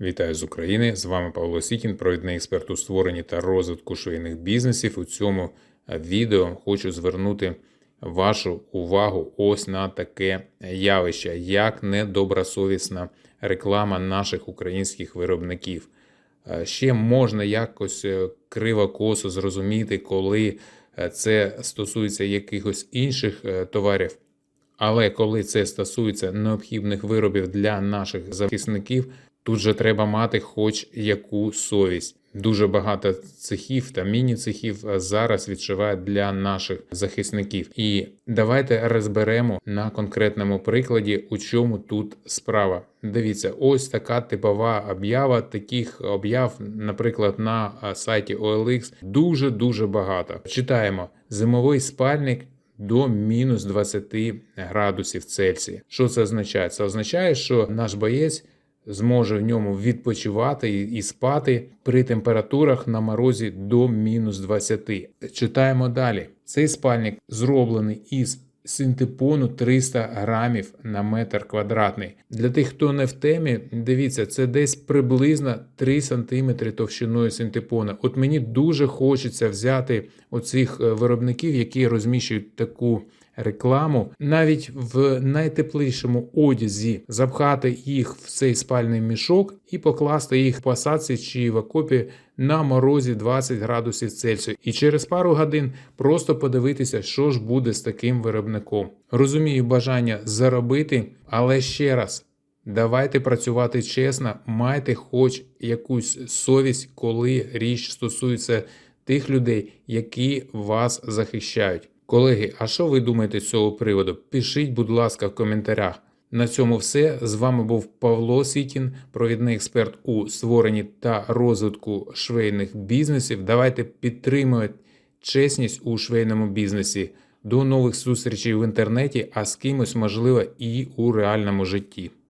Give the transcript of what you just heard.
Вітаю з України! З вами Павло Сікін, провідний експерт у створенні та розвитку швейних бізнесів. У цьому е, відео хочу звернути вашу увагу ось на таке явище, як недобросовісна реклама наших українських виробників. Е, Ще можна якось е, криво-косо зрозуміти, коли це стосується якихось інших товарів. Але коли це стосується необхідних виробів для наших захисників, тут же треба мати хоч яку совість. Дуже багато цехів та міні-цехів е, зараз відшивають для наших захисників. І давайте розберемо на конкретному прикладі, у чому тут справа. Дивіться, ось така типова об'ява. Таких об'яв, наприклад, на е, сайті OLX дуже дуже багато. Читаємо зимовий спальник до мінус 20 градусів Цельсія. Що це означає? Це означає, що наш боєць зможе в ньому відпочивати і спати при температурах на морозі до мінус 20. Читаємо далі. Цей спальник зроблений із синтепону 300 грамів на метр квадратний. Для тих, хто не в темі, дивіться, це десь приблизно 3 см товщиною синтепона. От мені дуже хочеться взяти оцих е, виробників, які розміщують таку рекламу, навіть в найтеплішому одязі запхати їх в цей спальний мішок і покласти їх в посадці чи в окопі на морозі 20 градусів Цельсію. І через пару годин просто подивитися, що ж буде з таким виробником. Розумію бажання заробити, але ще раз. Давайте працювати чесно, майте хоч якусь совість, коли річ стосується тих людей, які вас захищають. Колеги, а що ви думаєте з цього приводу? Пишіть, будь ласка, в коментарях. На цьому все. З вами був Павло Сікін, провідний експерт у створенні та розвитку швейних бізнесів. Давайте підтримувати чесність у швейному бізнесі. До нових зустрічей в інтернеті, а з кимось, можливо, і у реальному житті.